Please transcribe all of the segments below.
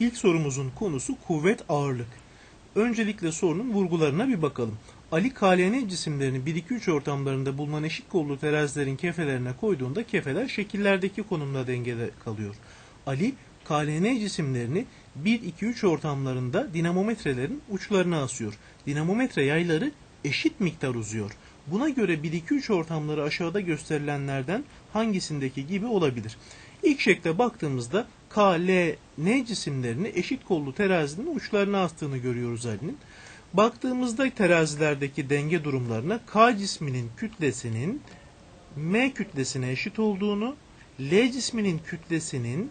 İlk sorumuzun konusu kuvvet ağırlık. Öncelikle sorunun vurgularına bir bakalım. Ali KLN cisimlerini 1-2-3 ortamlarında bulunan eşit kollu terazilerin kefelerine koyduğunda kefeler şekillerdeki konumda dengede kalıyor. Ali KLN cisimlerini 1-2-3 ortamlarında dinamometrelerin uçlarına asıyor. Dinamometre yayları eşit miktar uzuyor. Buna göre 1-2-3 ortamları aşağıda gösterilenlerden hangisindeki gibi olabilir? İlk şekle baktığımızda K, L, N cisimlerini eşit kollu terazinin uçlarına astığını görüyoruz Ali'nin. Baktığımızda terazilerdeki denge durumlarına K cisminin kütlesinin M kütlesine eşit olduğunu, L cisminin kütlesinin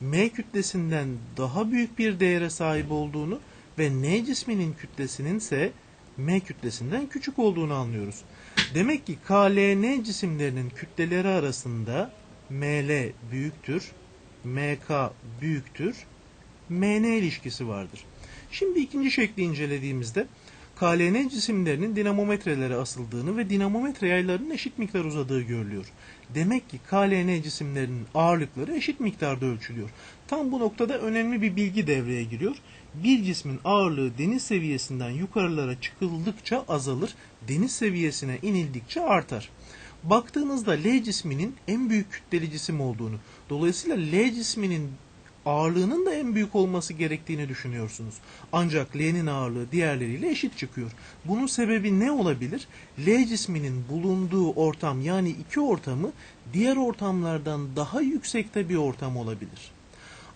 M kütlesinden daha büyük bir değere sahip olduğunu ve N cisminin kütlesinin ise M kütlesinden küçük olduğunu anlıyoruz. Demek ki KLN cisimlerinin kütleleri arasında ML büyüktür, MK büyüktür, MN ilişkisi vardır. Şimdi ikinci şekli incelediğimizde KLN cisimlerinin dinamometrelere asıldığını ve dinamometre yaylarının eşit miktar uzadığı görülüyor. Demek ki KLN cisimlerinin ağırlıkları eşit miktarda ölçülüyor. Tam bu noktada önemli bir bilgi devreye giriyor. Bir cismin ağırlığı deniz seviyesinden yukarılara çıkıldıkça azalır, deniz seviyesine inildikçe artar. Baktığınızda L cisminin en büyük kütleli cisim olduğunu, dolayısıyla L cisminin ağırlığının da en büyük olması gerektiğini düşünüyorsunuz. Ancak L'nin ağırlığı diğerleriyle eşit çıkıyor. Bunun sebebi ne olabilir? L cisminin bulunduğu ortam yani iki ortamı diğer ortamlardan daha yüksekte bir ortam olabilir.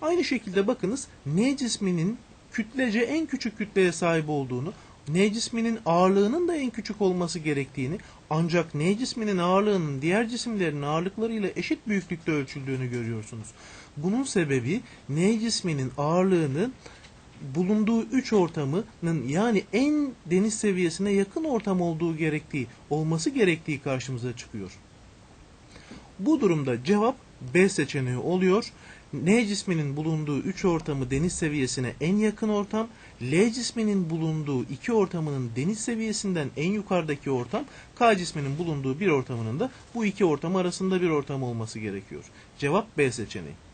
Aynı şekilde bakınız N cisminin kütlece en küçük kütleye sahip olduğunu, N cisminin ağırlığının da en küçük olması gerektiğini ancak N cisminin ağırlığının diğer cisimlerin ağırlıklarıyla eşit büyüklükte ölçüldüğünü görüyorsunuz. Bunun sebebi N cisminin ağırlığının bulunduğu üç ortamının yani en deniz seviyesine yakın ortam olduğu gerektiği, olması gerektiği karşımıza çıkıyor. Bu durumda cevap B seçeneği oluyor. N cisminin bulunduğu 3 ortamı deniz seviyesine en yakın ortam, L cisminin bulunduğu iki ortamının deniz seviyesinden en yukarıdaki ortam, K cisminin bulunduğu bir ortamının da bu iki ortam arasında bir ortam olması gerekiyor. Cevap B seçeneği.